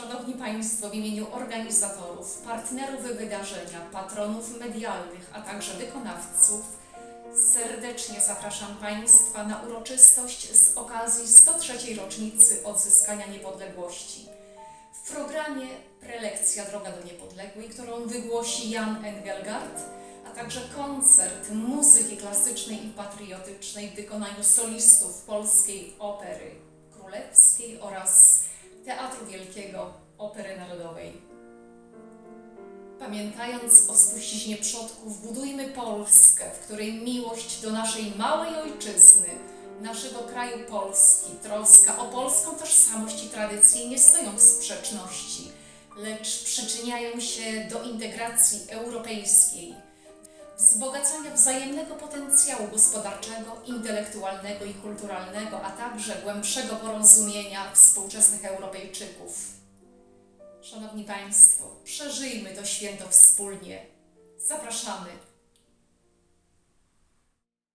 Szanowni Państwo, w imieniu organizatorów, partnerów wydarzenia, patronów medialnych, a także wykonawców, serdecznie zapraszam Państwa na uroczystość z okazji 103. rocznicy odzyskania niepodległości. W programie prelekcja Droga do Niepodległej, którą wygłosi Jan Engelgard, a także koncert muzyki klasycznej i patriotycznej w wykonaniu solistów Polskiej Opery Królewskiej Teatru Wielkiego Opery Narodowej. Pamiętając o spuściźnie przodków, budujmy Polskę, w której miłość do naszej małej ojczyzny, naszego kraju Polski, troska o polską tożsamość i tradycje nie stoją w sprzeczności, lecz przyczyniają się do integracji europejskiej, wzbogacania wzajemnego potencjału gospodarczego, intelektualnego i kulturalnego, a także głębszego porozumienia współczesnych Europejczyków. Szanowni Państwo, przeżyjmy to święto wspólnie. Zapraszamy